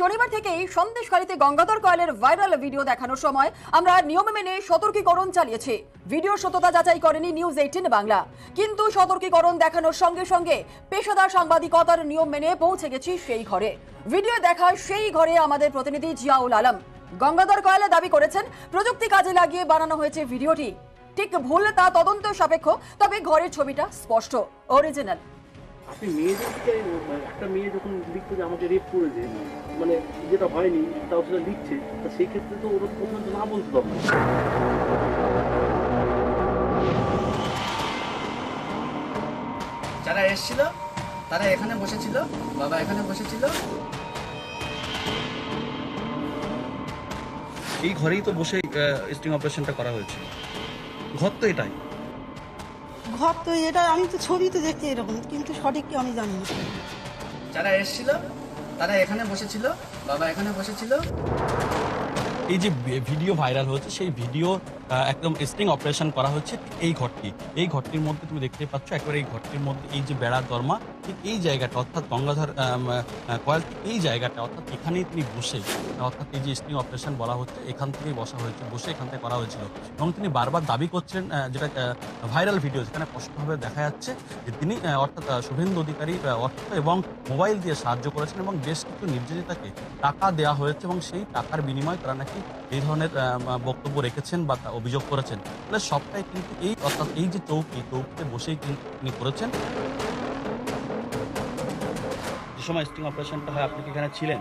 শনিবার থেকেই সন্দেশখালীতে গঙ্গাধর কয়েলের ভাইরাল ভিডিও দেখানোর সময় আমরা নিয়ম মেনে সতর্কীকরণ চালিয়েছি। ভিডিও সত্যতা যাচাই করেনি নিউজ এইটিন বাংলা। কিন্তু সতর্কীকরণ দেখানোর সঙ্গে সঙ্গে পেশাদার সাংবাদিকতার নিয়ম মেনে পৌঁছে গেছি সেই ঘরে। ভিডিও দেখা সেই ঘরে আমাদের প্রতিনিধি জিয়াউল আলম। গঙ্গাধর কয়েল দাবি করেছেন, প্রযুক্তি কাজে লাগিয়ে বানানো হয়েছে ভিডিওটি। ঠিক ভুল তা তদন্ত সাপেক্ষ, তবে ঘরের ছবিটা স্পষ্ট অরিজিনাল আপনি মেয়েদেরকে মানে একটা মেয়ে যখন লিখছে যে আমাকে রেপ করেছে মানে যেটা হয়নি, তাও সেটা লিখছে, তা সেই ক্ষেত্রে তো ওরা প্রথমে না বলতে পারবে যারা এসেছিল, তারা এখানে বসেছিল, বাবা এখানে বসেছিল। এই ঘরেই তো বসে স্টিং অপারেশনটা করা হয়েছে। ঘর তো এটাই। ঘর তো এটা আমি তো ছবি তো দেখছি এরকম কিন্তু সঠিক কি আমি জানি না। যারা এসেছিল তারা এখানে বসেছিল বাবা এখানে বসেছিল। এই যে ভিডিও ভাইরাল হচ্ছে সেই ভিডিও একদম স্টিং অপারেশন করা হচ্ছে এই ঘরটি। এই ঘরটির মধ্যে তুমি দেখতে পাচ্ছ একবার এই ঘরটির মধ্যে এই যে বেড়া দরমা ঠিক এই জায়গাটা, অর্থাৎ গঙ্গাধর কয়েল, ঠিক এই জায়গাটা, অর্থাৎ এখানেই তিনি বসে, অর্থাৎ এই যে স্টিং অপারেশন বলা হচ্ছে, এখান থেকেই বসা হয়েছে, বসে এখান থেকে করা হয়েছিল। এবং তিনি বারবার দাবি করছেন যেটা ভাইরাল ভিডিও যেখানে স্পষ্টভাবে দেখা যাচ্ছে যে তিনি অর্থাৎ শুভেন্দু অধিকারী অর্থ এবং মোবাইল দিয়ে সাহায্য করেছেন এবং বেশ কিছু নির্যাতিতাকে টাকা দেওয়া হয়েছে এবং সেই টাকার বিনিময়ে তারা নাকি এই ধরনের বক্তব্য রেখেছেন বা অভিযোগ করেছেন। তাহলে সবটাই কিন্তু এই, অর্থাৎ এই যে চৌকি, চৌকিতে বসেই কিন্তু তিনি করেছেন। যে সময় স্টিং অপারেশনটা হয়, আপনি কি এখানে ছিলেন?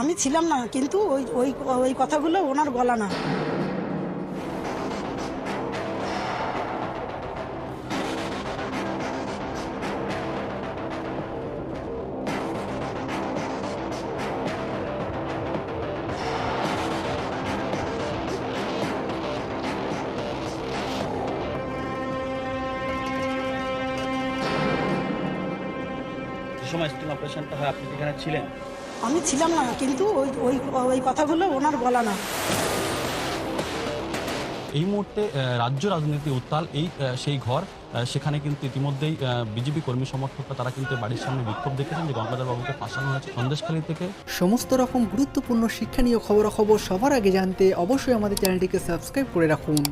আমি ছিলাম না, কিন্তু ওই ওই ওই কথাগুলো ওনার বলা না। সময় স্টিং অপারেশনটা হয় আপনি কি এখানে ছিলেন? আমি ছিলাম না কিন্তু ওই ওই ওই কথাগুলো ওনার গলা না। এই মুহূর্তে রাজ্য রাজনীতি উত্তাল এই সেই ঘর সেখানে কিন্তু ইতিমধ্যেই বিজেপি কর্মী সমর্থকরা তারা কিন্তু বাড়ির সামনে বিক্ষোভ দেখেছেন যে গঙ্গাধর বাবুকে ফাঁসানো হয়েছে সন্দেশখালী থেকে। সমস্ত রকম গুরুত্বপূর্ণ শিক্ষণীয় খবরাখবর সবার আগে জানতে অবশ্যই আমাদের চ্যানেলটিকে সাবস্ক্রাইব করে রাখুন।